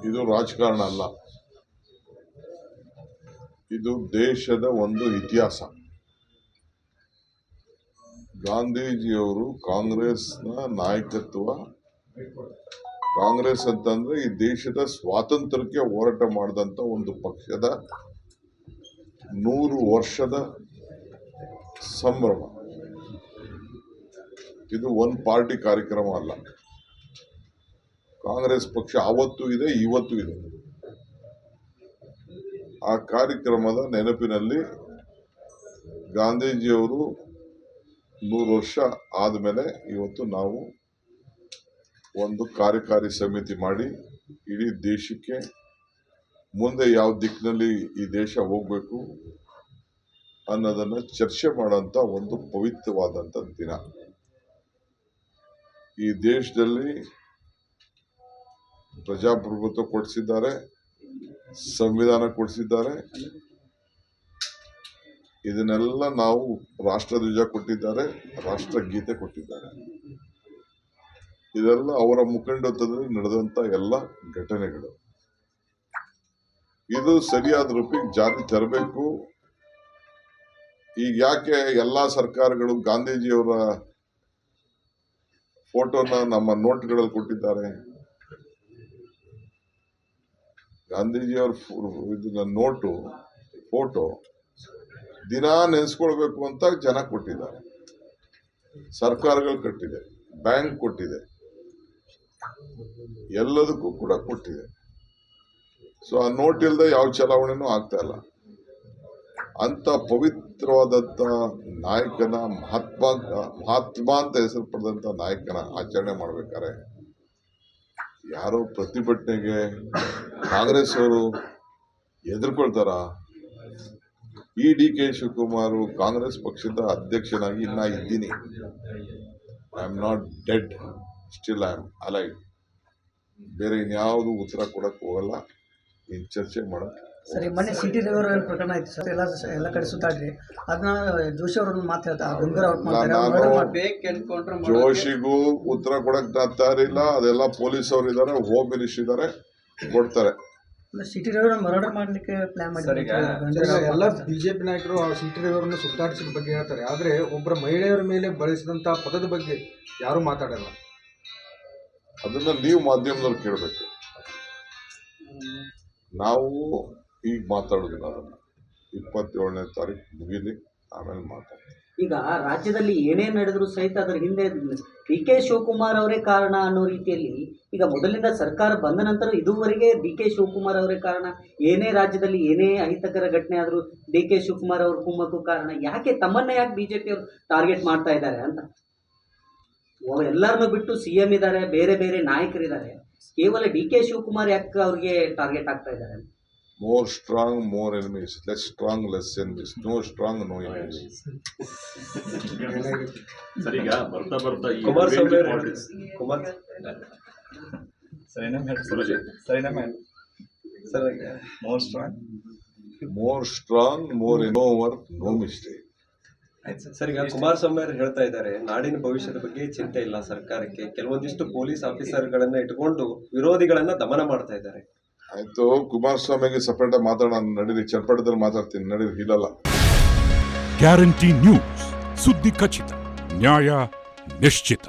ಇದು ರಾಜಕಾರಣ ಅಲ್ಲ. ಇದು ದೇಶದ ಒಂದು ಇತಿಹಾಸ. ಗಾಂಧೀಜಿಯವರು ಕಾಂಗ್ರೆಸ್ನ ನಾಯಕತ್ವ, ಕಾಂಗ್ರೆಸ್ ಅಂತಂದ್ರೆ ಈ ದೇಶದ ಸ್ವಾತಂತ್ರ್ಯಕ್ಕೆ ಹೋರಾಟ ಮಾಡಿದಂತ ಒಂದು ಪಕ್ಷದ ನೂರು ವರ್ಷದ ಸಂಭ್ರಮ. ಇದು ಒಂದು ಪಾರ್ಟಿ ಕಾರ್ಯಕ್ರಮ ಅಲ್ಲ. ಕಾಂಗ್ರೆಸ್ ಪಕ್ಷ ಅವತ್ತು ಇದೆ, ಇವತ್ತು ಇದೆ. ಆ ಕಾರ್ಯಕ್ರಮದ ನೆನಪಿನಲ್ಲಿ ಗಾಂಧೀಜಿಯವರು ನೂರು ವರ್ಷ ಆದಮೇಲೆ ಇವತ್ತು ನಾವು ಒಂದು ಕಾರ್ಯಕಾರಿ ಸಮಿತಿ ಮಾಡಿ ಇಡೀ ದೇಶಕ್ಕೆ ಮುಂದೆ ಯಾವ ದಿಕ್ಕಿನಲ್ಲಿ ಈ ದೇಶ ಹೋಗಬೇಕು ಅನ್ನೋದನ್ನು ಚರ್ಚೆ ಮಾಡೋಂಥ ಒಂದು ಪವಿತ್ರವಾದಂಥ ದಿನ. ಈ ದೇಶದಲ್ಲಿ ಪ್ರಜಾಪ್ರಭುತ್ವ ಕೊಡಿಸಿದ್ದಾರೆ, ಸಂವಿಧಾನ ಕೊಡಿಸಿದ್ದಾರೆ. ಇದನ್ನೆಲ್ಲ ನಾವು ರಾಷ್ಟ್ರಧ್ವಜ ಕೊಟ್ಟಿದ್ದಾರೆ, ರಾಷ್ಟ್ರಗೀತೆ ಕೊಟ್ಟಿದ್ದಾರೆ. ಇದೆಲ್ಲ ಅವರ ಮುಖಂಡತ್ವದಲ್ಲಿ ನಡೆದಂತ ಎಲ್ಲ ಘಟನೆಗಳು. ಇದು ಸರಿಯಾದ ರೂಪಿಗೆ ಜಾರಿ ತರಬೇಕು. ಈಗ ಯಾಕೆ ಎಲ್ಲಾ ಸರ್ಕಾರಗಳು ಗಾಂಧೀಜಿಯವರ ಫೋಟೋನ ನಮ್ಮ ನೋಟ್ಗಳಲ್ಲಿ ಕೊಟ್ಟಿದ್ದಾರೆ? ಗಾಂಧೀಜಿಯವರ ಇದನ್ನ ನೋಟು, ಫೋಟೋ ದಿನ ನೆನೆಸ್ಕೊಳ್ಬೇಕು ಅಂತ ಜನ ಕೊಟ್ಟಿದ್ದಾರೆ. ಸರ್ಕಾರಗಳು ಕಟ್ಟಿದೆ, ಬ್ಯಾಂಕ್ ಕೊಟ್ಟಿದೆ, ಎಲ್ಲದಕ್ಕೂ ಕೂಡ ಕೊಟ್ಟಿದೆ. ಸೊ ಆ ನೋಟ್ ಇಲ್ಲದೆ ಯಾವ ಚಲಾವಣೆನೂ ಆಗ್ತಾ ಇಲ್ಲ. ಅಂತ ಪವಿತ್ರವಾದಂಥ ನಾಯಕನ ಮಹಾತ್ಮ ಮಹಾತ್ಮ ಅಂತ ಹೆಸರು ಪಡೆದಂಥ ನಾಯಕನ ಆಚರಣೆ ಮಾಡ್ಬೇಕಾದ್ರೆ ಯಾರೋ ಪ್ರತಿಭಟನೆಗೆ ಕಾಂಗ್ರೆಸ್ ಅವರು ಎದುರ್ಕೊಳ್ತಾರ? ಈ ಡಿ ಕೆ ಶಿವಕುಮಾರ್ ಕಾಂಗ್ರೆಸ್ ಪಕ್ಷದ ಅಧ್ಯಕ್ಷನಾಗಿ ಇನ್ನ ಇದ್ದೀನಿ. I am not dead still I am alive ಬೇರೆ ಇನ್ಯಾವುದು ಉತ್ತರ ಕೊಡಕ್ ಹೋಗಲ್ಲ. ನೀನ್ ಚರ್ಚೆ ಮಾಡಕ್ ಸರಿ ಮೊನ್ನೆ ಸಿಟಿ ರವಿಯವರ ಪ್ರಕರಣ ಆಯ್ತು ಸರ್. ಎಲ್ಲ ಎಲ್ಲ ಕಡೆ ಸುತ್ತಾಡ್ರಿ. ಅದನ್ನ ಜೋಶಿ ಅವ್ರನ್ನ ಮಾತು ಹೇಳ್ತಾರೆ ಗುಂಗರ್ ಔಟ್ ಮಾಡ್ತಾರೆ ಜೋಶಿಗೂ ಉತ್ತರ ಕೊಡಕ್ ತಯಾರಿಲ್ಲ ಅದೆಲ್ಲ ಪೊಲೀಸ್ ಅವರು ಇದ್ದಾರೆ ಹೋಮ್ ಮಿನಿಸ್ಟರ್ ಇದ್ದಾರೆ ಕೊಡ್ತಾರೆ. ಸಿಟಿ ರವಿಯವರ ಮರ್ಡರ್ ಮಾಡ್ಲಿಕ್ಕೆ ಪ್ಲಾನ್ ಮಾಡಿದ್ದಾರೆ ಎಲ್ಲ ಬಿಜೆಪಿ ನಾಯಕರು ಆ ಸಿಂಟರಿಯವರನ್ನು ಸುತ್ತಾಡಿಸಿದ ಬಗ್ಗೆ ಹೇಳ್ತಾರೆ. ಆದ್ರೆ ಒಬ್ಬರ ಮಹಿಳೆಯರ ಮೇಲೆ ಬಳಸಿದಂತ ಪದದ ಬಗ್ಗೆ ಯಾರು ಮಾತಾಡಲ್ಲ. ಅದನ್ನ ನೀವು ಮಾಧ್ಯಮದಲ್ಲಿ ಕೇಳಬೇಕು. ನಾವು ಈಗ ಮಾತಾಡೋದಿಲ್ಲ ಅದನ್ನ. ಇಪ್ಪತ್ತೇಳನೇ ತಾರೀಕು ಮುಗಿಲಿ, ಆಮೇಲೆ ಮಾತಾಡ್ತೀನಿ. ಈಗ ರಾಜ್ಯದಲ್ಲಿ ಏನೇ ನಡೆದ್ರು ಸಹಿತ ಅದರ ಹಿಂದೆ ಡಿ ಕೆ ಶಿವಕುಮಾರ್ ಅವರೇ ಕಾರಣ ಅನ್ನೋ ರೀತಿಯಲ್ಲಿ ಈಗ ಮೊದಲಿಂದ ಸರ್ಕಾರ ಬಂದ ನಂತರ ಇದುವರೆಗೆ ಡಿ ಕೆ ಶಿವಕುಮಾರ್ ಅವರೇ ಕಾರಣ, ಏನೇ ರಾಜ್ಯದಲ್ಲಿ ಏನೇ ಅಹಿತಕರ ಘಟನೆ ಆದರೂ ಡಿ ಕೆ ಶಿವಕುಮಾರ್ ಅವ್ರ ಕುಮ್ಮಕ್ಕೂ ಕಾರಣ, ಯಾಕೆ ತಮ್ಮನ್ನ ಯಾಕೆ ಬಿಜೆಪಿ ಅವರು ಟಾರ್ಗೆಟ್ ಮಾಡ್ತಾ ಇದ್ದಾರೆ ಅಂತ? ಎಲ್ಲರನ್ನೂ ಬಿಟ್ಟು ಸಿ ಎಂ ಇದ್ದಾರೆ, ಬೇರೆ ಬೇರೆ ನಾಯಕರಿದ್ದಾರೆ. ಕೇವಲ ಡಿ ಕೆ ಶಿವಕುಮಾರ್ ಯಾಕೆ ಅವ್ರಿಗೆ ಟಾರ್ಗೆಟ್ ಆಗ್ತಾ ಇದ್ದಾರೆ more strong more enemies less strong less enemies no strong no enemies sir ಈಗ ಬರ್ತಾ ಬರ್ತಾ ಈ ಅವ್ರು politics- ಕುಮಾರ್ ಸರಿ ಹೇಳಿ ಸುರಜಿ. ಸರಿನಾ ma'am sir more strong more strong more ಇನೋವರ್ no mistake Kumar sir. ಈಗ ಕುಮಾರಸ್ವಾಮಿ ಅವರು ಹೇಳ್ತಾ ಇದ್ದಾರೆ ನಾಡಿನ ಭವಿಷ್ಯದ ಬಗ್ಗೆ ಚಿಂತೆ ಇಲ್ಲ ಸರ್ಕಾರಕ್ಕೆ. ಕೆಲವೊಂದಿಷ್ಟು ಪೊಲೀಸ್ ಆಫೀಸರ್ಗಳನ್ನ ಇಟ್ಕೊಂಡು ವಿರೋಧಿಗಳನ್ನ ದಮನ ಮಾಡ್ತಾ ಇದ್ದಾರೆ. ಆಯ್ತು. ಕುಮಾರಸ್ವಾಮಿಗೆ ಸಪರೇಟ್ ಮಾತಾಡೋಣ. ನಡೀರಿ, ಚರ್ಪಟದಲ್ಲಿ ಮಾತಾಡ್ತೀನಿ. ನಡೀರಿ, ಇಲ್ಲಲ್ಲ. ಗ್ಯಾರಂಟಿ ನ್ಯೂಸ್ ಸುದ್ದಿ ಖಚಿತ, ನ್ಯಾಯ ನಿಶ್ಚಿತ.